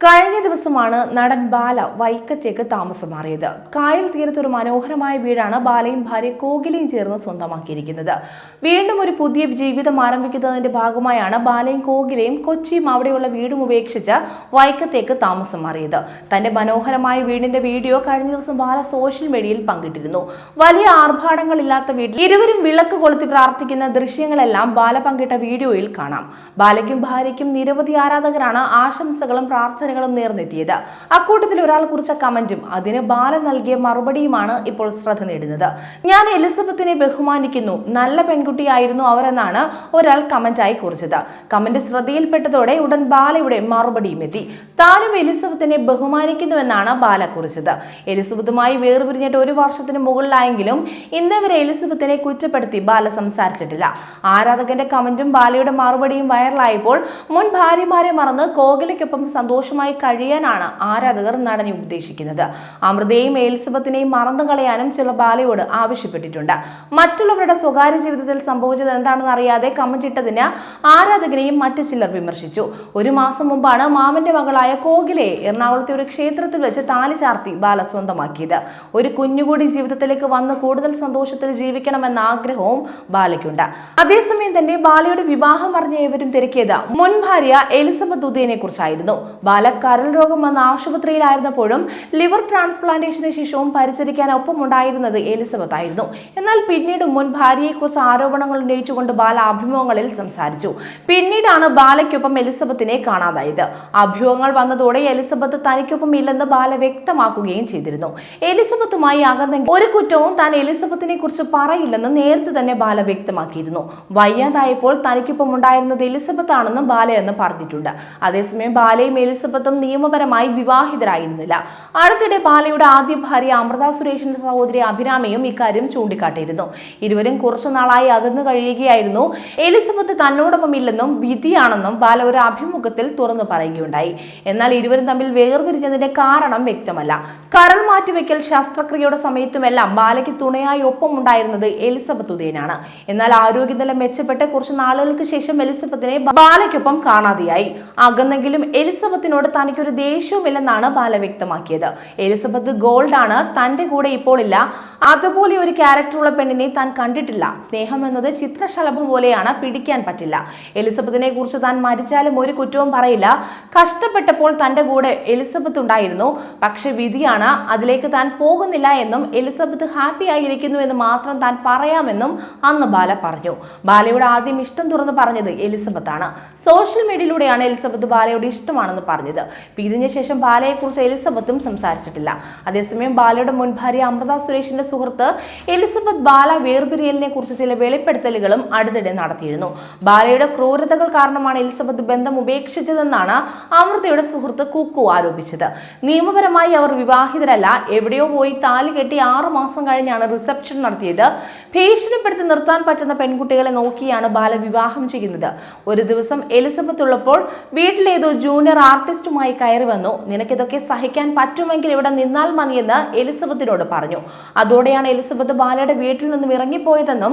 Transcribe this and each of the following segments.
കഴിഞ്ഞ ദിവസമാണ് നടൻ ബാല വൈക്കത്തേക്ക് താമസം മാറിയത് കായൽ തീരത്ത് ഒരു മനോഹരമായ വീടാണ് ബാലയും ഭാര്യ കോകിലയും ചേർന്ന് സ്വന്തമാക്കിയിരിക്കുന്നത്. വീണ്ടും ഒരു പുതിയ ജീവിതം ആരംഭിക്കുന്നതിന്റെ ഭാഗമായാണ് ബാലയും കോകിലയും കൊച്ചിയും അവിടെയുള്ള വീടും ഉപേക്ഷിച്ച് വൈക്കത്തേക്ക് താമസം മാറിയത് തന്റെ മനോഹരമായ വീടിന്റെ വീഡിയോ കഴിഞ്ഞ ദിവസം ബാല സോഷ്യൽ മീഡിയയിൽ പങ്കിട്ടിരുന്നു. വലിയ ആർഭാടങ്ങളില്ലാത്ത വീട്ടിൽ ഇരുവരും വിളക്ക് കൊളുത്തി പ്രാർത്ഥിക്കുന്ന ദൃശ്യങ്ങളെല്ലാം ബാല പങ്കിട്ട വീഡിയോയിൽ കാണാം. ബാലയ്ക്കും ഭാര്യയ്ക്കും നിരവധി ആരാധകരാണ് ആശംസകളും പ്രാർത്ഥനകളും നേർന്നെത്തിയത്. അക്കൂട്ടത്തിൽ ഒരാൾ കുറിച്ച കമന്റും അതിന് ബാലൻ നൽകിയ മറുപടിയുമാണ് ഇപ്പോൾ ശ്രദ്ധ നേടുന്നത്. ഞാൻ എലിസബത്തിനെ ബഹുമാനിക്കുന്നു. നല്ല പെൺകുട്ടിയായിരുന്നു അവരെന്നാണ് ഒരാൾ കമന്റായി കുറിച്ചത്. കമന്റ് ശ്രദ്ധയിൽപ്പെട്ടതോടെ ഉടൻ ബാലയുടെ മറുപടിയും എത്തി. താനും എലിസബത്തിനെ ബഹുമാനിക്കുന്നുവെന്നാണ് ബാല കുറിച്ചത്. എലിസബത്തുമായി വേർപിരിഞ്ഞിട്ട് ഒരു വർഷത്തിന് മുകളിലായെങ്കിലും ഇന്നവരെ എലിസബത്തിനെ കുറ്റപ്പെടുത്തി ബാല സംസാരിച്ചിട്ടില്ല. ആരാധകന്റെ കമന്റും ബാലയുടെ മറുപടിയും വൈറലായപ്പോൾ മുൻ ഭാര്യമാരെ മറന്ന് കോകിലയ്ക്കൊപ്പം സന്തോഷമായി കഴിയാനാണ് ആരാധകർ നടനെ ഉപദേശിക്കുന്നത് അമൃതയെയും എലിസബത്തിനെയും മറന്നു കളയാനും ചില ബാലയോട് ആവശ്യപ്പെട്ടിട്ടുണ്ട്. മറ്റുള്ളവരുടെ സ്വകാര്യ ജീവിതത്തിൽ സംഭവിച്ചത് എന്താണെന്ന് അറിയാതെ കമന്റ് ഇട്ടതിന് ആരാധകനെയും മറ്റു ചിലർ വിമർശിച്ചു. ഒരു മാസം മുമ്പാണ് മാമന്റെ മകളായ കോകിലയെ എറണാകുളത്തെ ഒരു ക്ഷേത്രത്തിൽ വെച്ച് താലി ചാർത്തി ബാല സ്വന്തമാക്കിയത്. ഒരു കുഞ്ഞുകൂടി ജീവിതത്തിലേക്ക് വന്ന് കൂടുതൽ സന്തോഷത്തിൽ ജീവിക്കണമെന്ന ആഗ്രഹവും ബാലയ്ക്കുണ്ട്. അതേസമയം തന്നെ ബാലയുടെ വിവാഹം അറിഞ്ഞ ഏവരും തിരക്കിയത് മുൻ ഭാര്യ എലിസബത്ത് ഉദയനെ കുറിച്ചായിരുന്നു ബാല കരൾ രോഗം വന്ന ആശുപത്രിയിലായിരുന്നപ്പോഴും ലിവർ ട്രാൻസ്പ്ലാന്റേഷന് ശേഷവും പരിചരിക്കാൻ ഒപ്പമുണ്ടായിരുന്നത് എലിസബത്ത് ആയിരുന്നു എന്നാൽ പിന്നീട് മുൻ ഭാര്യയെക്കുറിച്ച് ആരോപണങ്ങൾ ഉന്നയിച്ചുകൊണ്ട് ബാല അഭിമുഖങ്ങളിൽ സംസാരിച്ചു. പിന്നീടാണ് ബാലയ്ക്കൊപ്പം എലിസബത്തിനെ കാണാതായത്. അഭ്യൂഹങ്ങൾ വന്നതോടെ എലിസബത്ത് തനിക്കൊപ്പം ഇല്ലെന്ന് ബാല വ്യക്തമാക്കുകയും ചെയ്തിരുന്നു. എലിസബത്തുമായി അകന്നെങ്കിൽ ഒരു കുറ്റവും താൻ എലിസബത്തിനെ കുറിച്ച് പറയില്ലെന്ന് നേരത്തെ തന്നെ ബാല വ്യക്തമാക്കിയിരുന്നു. വയ്യാതായപ്പോൾ തനിക്കൊപ്പം ഉണ്ടായിരുന്നത് എലിസബത്ത് ആണെന്നും ബാല എന്ന് പറഞ്ഞിട്ടുണ്ട്. അതേസമയം ബാലയും എലിസബത്തും നിയമപരമായി വിവാഹിതരായിരുന്നില്ല. അടുത്തിടെ ബാലയുടെ ആദ്യ ഭാര്യ അമൃത സുരേഷിന്റെ സഹോദരി അഭിരാമയും ഇക്കാര്യം ചൂണ്ടിക്കാട്ടിയിരുന്നു. ഇരുവരും കുറച്ചു നാളായി അകന്നു കഴിയുകയായിരുന്നു. എലിസബത്ത് തന്നോടൊപ്പം ഇല്ലെന്നും വിധിയാണെന്നും ബാല ഒരു അഭിമുഖത്തിൽ തുറന്നു പറയുകയുണ്ടായി. എന്നാൽ ഇരുവരും തമ്മിൽ വേർപിരിഞ്ഞതിന്റെ കാരണം വ്യക്തമല്ല. കരൾ മാറ്റിവെക്കൽ ശസ്ത്രക്രിയയുടെ സമയത്തുമെല്ലാം ബാലയ്ക്ക് തുണയായി ഒപ്പം ഉണ്ടായിരുന്നത് എലിസബത്ത് ഉദയനാണ്. എന്നാൽ ആരോഗ്യനില മെച്ചപ്പെട്ട് കുറച്ച് നാളുകൾക്ക് ശേഷം എലിസബത്തിനെ ബാലയ്ക്കൊപ്പം കാണാതെയായി. അകന്നെങ്കിലും എലിസബത്തിനോട് തനിക്കൊരു ദേഷ്യവുമില്ലെന്നാണ് ബാല വ്യക്തമാക്കിയത്. എലിസബത്ത് ഗോൾഡ് ആണ് തന്റെ കൂടെ ഇപ്പോൾ ഇല്ല അതുപോലെ ഒരു ക്യാരക്ടറുള്ള പെണ്ണിനെ താൻ കണ്ടിട്ടില്ല. സ്നേഹം എന്നത് ചിത്രശലഭം പോലെയാണ് പിടിക്കാൻ പറ്റില്ല. എലിസബത്തിനെ കുറിച്ച് താൻ മരിച്ചാലും ഒരു കുറ്റവും പറയില്ല. കഷ്ടപ്പെട്ടപ്പോൾ തന്റെ കൂടെ എലിസബത്ത് ഉണ്ടായിരുന്നു. പക്ഷെ വിധിയാണ് അതിലേക്ക് താൻ പോകുന്നില്ല എന്നും എലിസബത്ത് ഹാപ്പി ആയിരിക്കുന്നു എന്ന് മാത്രം താൻ പറയാമെന്നും അന്ന് ബാല പറഞ്ഞു. ബാലയുടെ ആദ്യം ഇഷ്ടം തുറന്ന് പറഞ്ഞത് എലിസബത്താണ്. സോഷ്യൽ മീഡിയയിലൂടെയാണ് എലിസബത്ത് ബാലയുടെ ഇഷ്ടമാണെന്ന് പറഞ്ഞത്. പിരിഞ്ഞ ശേഷം ബാലയെക്കുറിച്ച് എലിസബത്തും സംസാരിച്ചിട്ടില്ല. അതേസമയം ബാലയുടെ മുൻ ഭാര്യ അമൃത സുരേഷിന്റെ സുഹൃത്ത് എലിസബത്ത് ബാല വേർപിരിയലിനെ കുറിച്ച് ചില വെളിപ്പെടുത്തലുകളും അടുത്തിടെ നടത്തിയിരുന്നു. ബാലയുടെ ക്രൂരതകൾ കാരണമാണ് എലിസബത്ത് ബന്ധം ഉപേക്ഷിച്ചതെന്നാണ് അമൃതയുടെ സുഹൃത്ത് കുക്കു ആരോപിച്ചത്. നിയമപരമായി അവർ വിവാഹിതരല്ല. എവിടെയോ പോയി താലി കെട്ടി ആറു മാസം കഴിഞ്ഞാണ് റിസപ്ഷൻ നടത്തിയത്. ഭീഷണിപ്പെടുത്തി നിർത്താൻ പറ്റുന്ന പെൺകുട്ടികളെ നോക്കിയാണ് ബാല വിവാഹം ചെയ്യുന്നത്. ഒരു ദിവസം എലിസബത്ത് ഉള്ളപ്പോൾ വീട്ടിലേതോ ജൂനിയർ ആർട്ടിസ്റ്റുമായി കയറി വന്നു. നിനക്കിതൊക്കെ സഹിക്കാൻ പറ്റുമെങ്കിൽ ഇവിടെ നിന്നാൽ മതിയെന്ന് എലിസബത്തിനോട് പറഞ്ഞു. അതോടെയാണ് എലിസബത്ത് ബാലയുടെ വീട്ടിൽ നിന്നും ഇറങ്ങിപ്പോയതെന്നും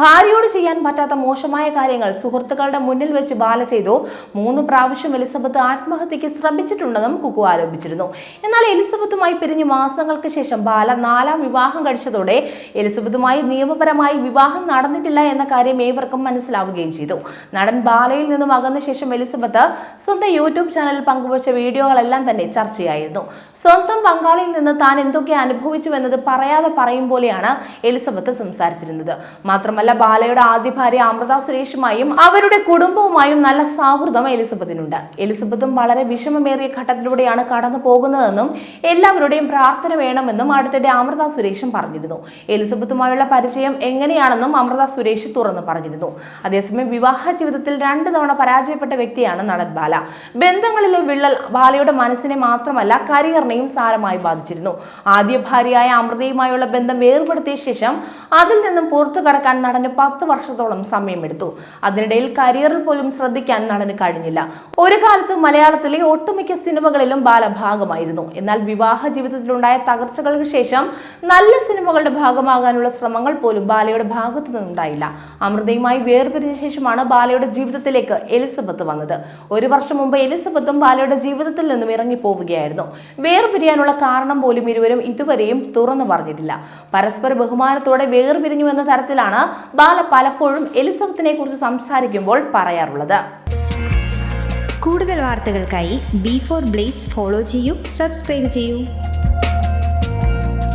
ഭാര്യയോട് ചെയ്യാൻ പറ്റാത്ത മോശമായ കാര്യങ്ങൾ സുഹൃത്തുക്കളുടെ മുന്നിൽ വെച്ച് ബാല ചെയ്തു. മൂന്ന് പ്രാവശ്യം എലിസബത്ത് ആത്മഹത്യക്ക് ശ്രമിച്ചിട്ടുണ്ടെന്നും കുക്കു ആരോപിച്ചിരുന്നു. എന്നാൽ എലിസബത്തുമായി പിരിഞ്ഞ് മാസങ്ങൾക്ക് ശേഷം ബാല നാലാം വിവാഹം കഴിച്ചതോടെ എലിസബത്തുമായി നിയമപരമായി വിവാഹം നടന്നിട്ടില്ല എന്ന കാര്യം ഏവർക്കും മനസ്സിലാവുകയും ചെയ്തു. നടൻ ബാലയിൽ നിന്നും അകന്ന ശേഷം എലിസബത്ത് സ്വന്തം യൂട്യൂബ് ചാനലിൽ പങ്കുവച്ച വീഡിയോകളെല്ലാം തന്നെ ചർച്ചയായിരുന്നു. സ്വന്തം പങ്കാളിയിൽ നിന്ന് താൻ എന്തൊക്കെ അനുഭവിച്ചു എന്നത് പറയാതെ പറയും പോലെയാണ് എലിസബത്ത് സംസാരിച്ചിരുന്നത്. മാത്രമല്ല ബാലയുടെ ആദ്യ ഭാര്യ അമൃത സുരേഷുമായും അവരുടെ കുടുംബവുമായും നല്ല സൗഹൃദം എലിസബത്തിനുണ്ട്. എലിസബത്തും വളരെ വിഷമമേറിയ ഘട്ടത്തിലൂടെയാണ് കടന്നു പോകുന്നതെന്നും എല്ലാവരുടെയും പ്രാർത്ഥന വേണമെന്നും അടുത്തിടെ അമൃത സുരേഷും പറഞ്ഞിരുന്നു. എലിസബത്തുമായുള്ള പരിചയം എങ്ങനെയാണെന്നും അമൃത സുരേഷ് തുറന്നു പറഞ്ഞിരുന്നു. അതേസമയം വിവാഹ ജീവിതത്തിൽ രണ്ടു തവണ പരാജയപ്പെട്ട വ്യക്തിയാണ് നടൻ ബാല. ബന്ധങ്ങളിലെ വിള്ളൽ ബാലയുടെ മനസ്സിനെ മാത്രമല്ല കരിയറിനെയും സാരമായി ബാധിച്ചിരുന്നു. ആദ്യ ഭാര്യയായ അമൃതയുമായുള്ള ബന്ധം വേർപെടുത്തിയ ശേഷം അതിൽ നിന്നും പുറത്തു കടക്കാൻ നടന് പത്ത് വർഷത്തോളം സമയമെടുത്തു. അതിനിടയിൽ കരിയറിൽ പോലും ശ്രദ്ധിക്കാൻ നടന് കഴിഞ്ഞില്ല. ഒരു കാലത്ത് മലയാളത്തിലെ ഒട്ടുമിക്ക സിനിമകളിലും ബാല ഭാഗമായിരുന്നു. എന്നാൽ വിവാഹ ജീവിതത്തിലുണ്ടായ തകർച്ചകൾക്ക് ശേഷം നല്ല സിനിമകളുടെ ഭാഗമാകാനുള്ള ശ്രമങ്ങൾ പോലും ബാലയുടെ ഭാഗത്തു നിന്നുണ്ടായില്ല. അമൃതയുമായി വേർപിരിഞ്ഞ ശേഷമാണ് ബാലയുടെ ജീവിതത്തിലേക്ക് എലിസബത്ത് വന്നത്. ഒരു വർഷം മുമ്പ് എലിസബത്തും ബാലയുടെ ബാലയുടെ ജീവിതത്തിൽ നിന്നും ഇറങ്ങിപ്പോവുകയായിരുന്നു. വേർപിരിയാനുള്ള കാരണം പോലും ഇരുവരും ഇതുവരെയും തുറന്നു പറഞ്ഞിട്ടില്ല. പരസ്പര ബഹുമാനത്തോടെ വേർപിരിഞ്ഞു എന്ന തരത്തിലാണ് ബാല പലപ്പോഴും എലിസബത്തിനെ കുറിച്ച് സംസാരിക്കുമ്പോൾ പറയാറുള്ളത്. കൂടുതൽ വാർത്തകൾക്കായി ബി ഫോർ ബ്ലേസ് ഫോളോ ചെയ്യൂ സബ്സ്ക്രൈബ് ചെയ്യൂ.